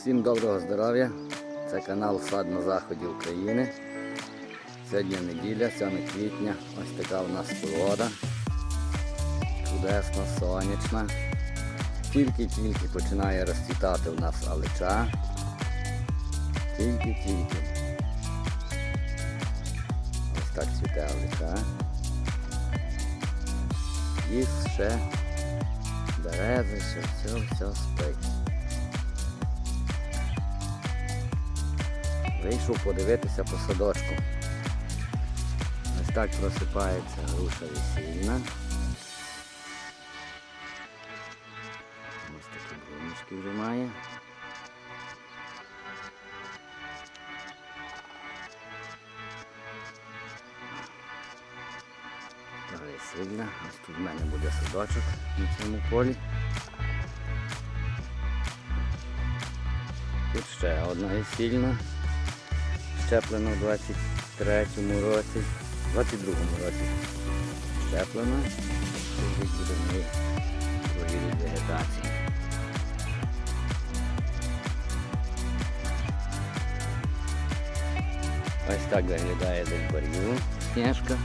Всім доброго здоров'я. Це канал Сад на Заході України. Сьогодні неділя, 7 квітня. Ось така у нас погода. Чудесна, сонячна. Тільки-тільки починає розцвітати у нас алича. Тільки-тільки. Ось так цвіте алича. І ще берези, ще все, все спить. Вийшов подивитися по садочку. Ось так просипається груша весільна. Ось такі брунички вже має. Весільна. Ось тут в мене буде садочок на цьому полі. Тут ще одна весільна щеплена в 23-му році, 22-му році Щеплено. Тут буде в вегетацію. Ось так виглядає десь бар'ю, сніжка.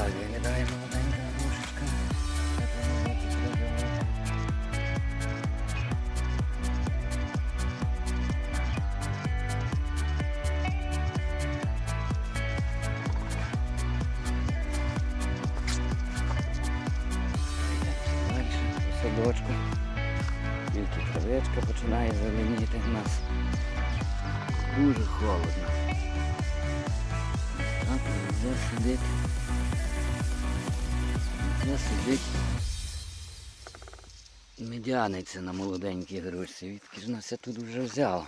зробила. Далі по садочку. Тільки травичка починає зеленіти в нас. Дуже холодно. Так, вже сидить. Вже сидить. Медяниця на молоденькій грушці. Відки ж нас я тут вже взяв.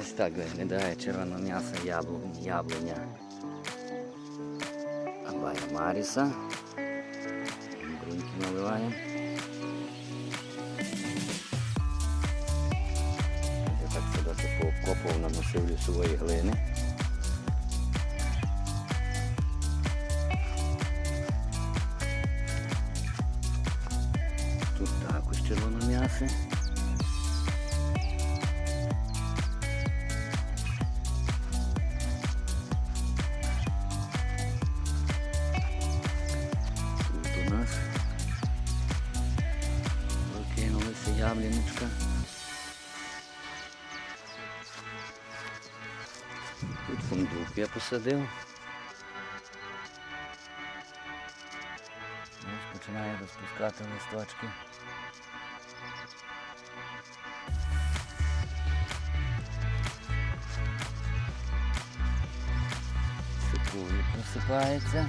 Ось так виглядає червоне м'ясо яблу- яблуня. Абая Маріса. Бруньки наливаємо. Я так себе це пообкопував, наносив лісової глини. Ябліночка. Тут фундук я посадив. Ось починає розпускати листочки. Просипається. Просипається.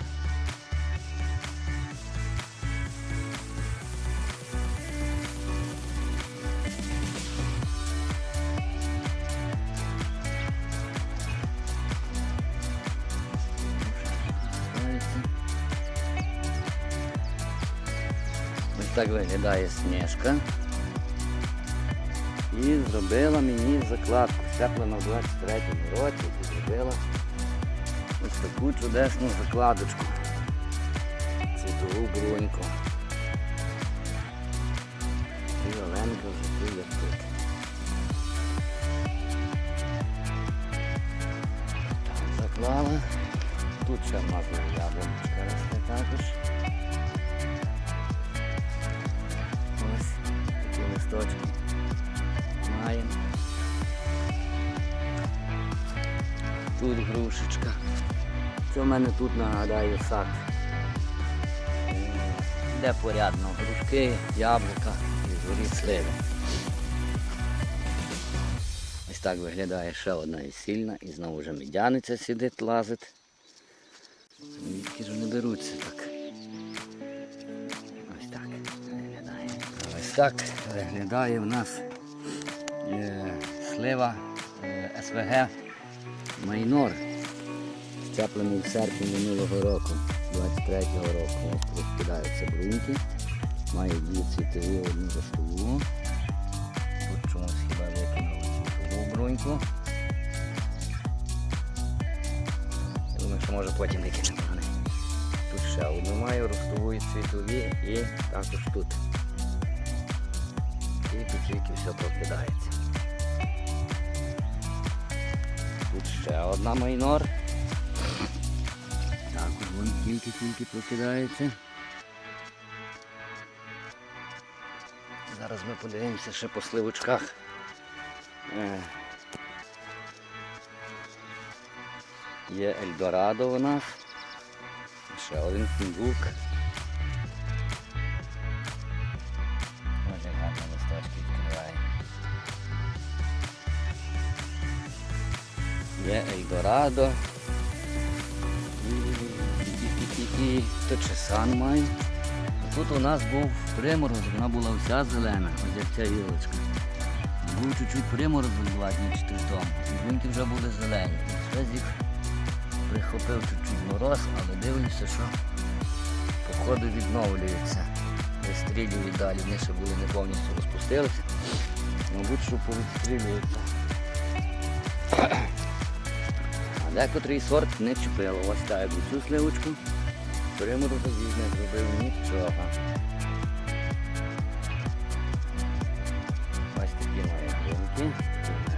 Так виглядає сніжка. І зробила мені закладку. Щеплена в 23-му році і зробила ось таку чудесну закладочку. Цвітову бруньку. І Оленка вже як тут. Заклала. Тут ще в нас яблуночка росте також. Тут грушечка. Це в мене тут нагадаю сад. Де порядно грушки, яблука і зорі сливи. Ось так виглядає ще одна і сильна, і знову вже медяниця сидить, лазить. Звідки ж вони беруться так? Ось так виглядає. Ось так виглядає в нас е, слива е, СВГ Майнор. Щеплений в серпні минулого року, 23-го року. Розкидаються бруньки. Має дві цвітові, одну ростову. Тут чомусь хіба викинули цвітову бруньку. Я думаю, що може потім викинемо вони. Тут ще одну маю, ростову і цвітові і також тут. Тільки-тільки все прокидається. Тут ще одна майнор. Також вон тільки-тільки прокидається. Зараз ми подивимося ще по сливочках. Е, Є Ельдорадо у нас. Ще один фіндук. Є Ельдорадо. І, чесан має. Тут у нас був приморозок, вона була вся зелена, ось як ця гілочка. Був чуть-чуть приморозок два дні чи тому. Буньки вже були зелені. Щось їх прихопив чуть-чуть мороз, але дивлюся, що походу відновлюються. Вистрілюють далі. Вони ще були не повністю розпустилися. Мабуть, що повідстрілюються. Декотрий сорт не чіпило. Ось так як цю сливочку. Приморозок їй не зробив нічого. Ось такі має гринки.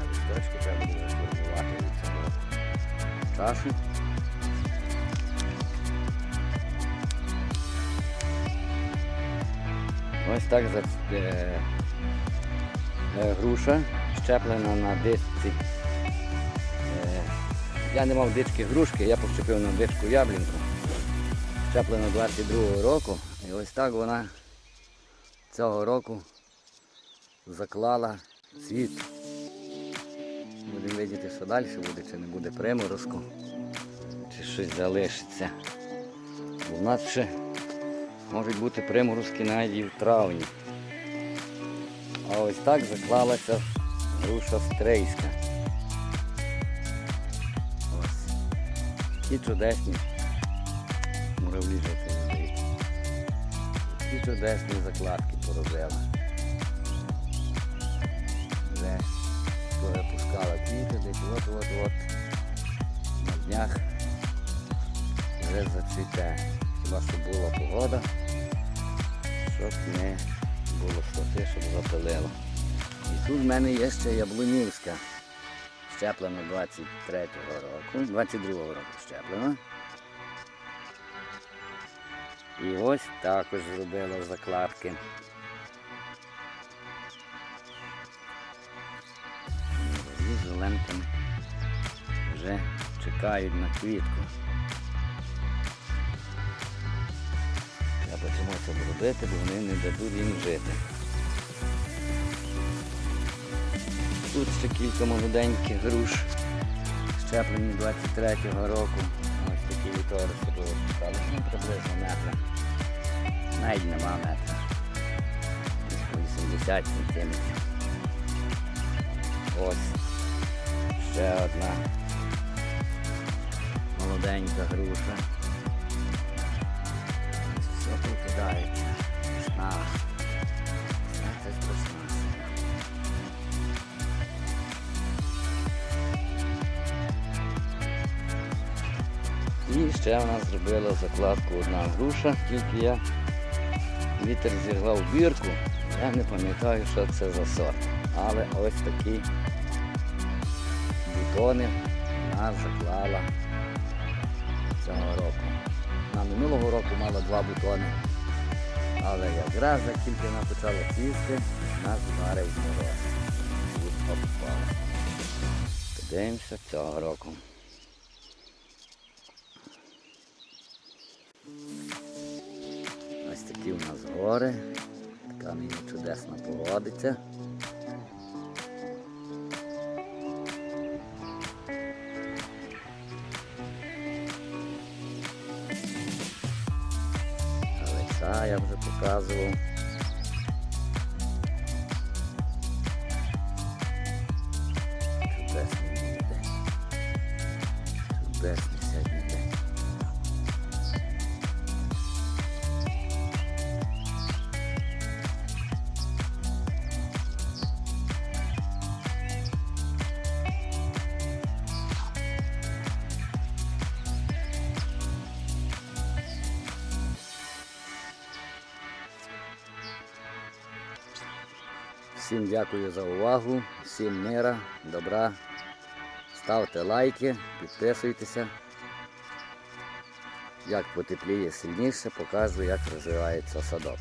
Листочки треба буде формувати від цього часу. Ось так за е, е, груша щеплена на 10 я не мав дички грушки, я почепив на дичку яблінку. Щеплена 22 року. І ось так вона цього року заклала цвіт. Будемо видіти, що далі буде, чи не буде приморозку, чи щось залишиться. Бо в нас ще можуть бути приморозки навіть і в травні. А ось так заклалася груша стрейська. І чудесні. Муравлі жовті здається. І чудесні закладки поробила. Вже пускала квіти, десь от-от-от на днях вже зацвіте. Хіба що була погода, щоб не було слоти, щоб запилило. І тут в мене є ще яблунівська, щеплена 23-го року, 22-го року щеплена. І ось також зробила закладки. І зеленками вже чекають на квітку. Треба чомусь обробити, бо вони не дадуть їм жити. Тут ще кілька молоденьких груш, щеплені 23-го року. Ось такі віториси були стали ну, приблизно метра. Навіть нема метра. Десь 80 сантиметрів. Ось ще одна молоденька груша. Все покидається. І ще вона зробила закладку одна груша, тільки я вітер зірвав бірку, я не пам'ятаю, що це за сорт. Але ось такі бутони вона заклала цього року. На минулого року мала два бутони. Але якраз як тільки вона почала цвісти, нас вдарив мороз. Тут. Подивимося цього року. Такі у нас гори. Така мені чудесна погодиться. Олекса я вже показував. Чудесний день. Чудесний Всім дякую за увагу, всім мира, добра. Ставте лайки, підписуйтеся. Як потепліє сильніше, показую, як розвивається садок.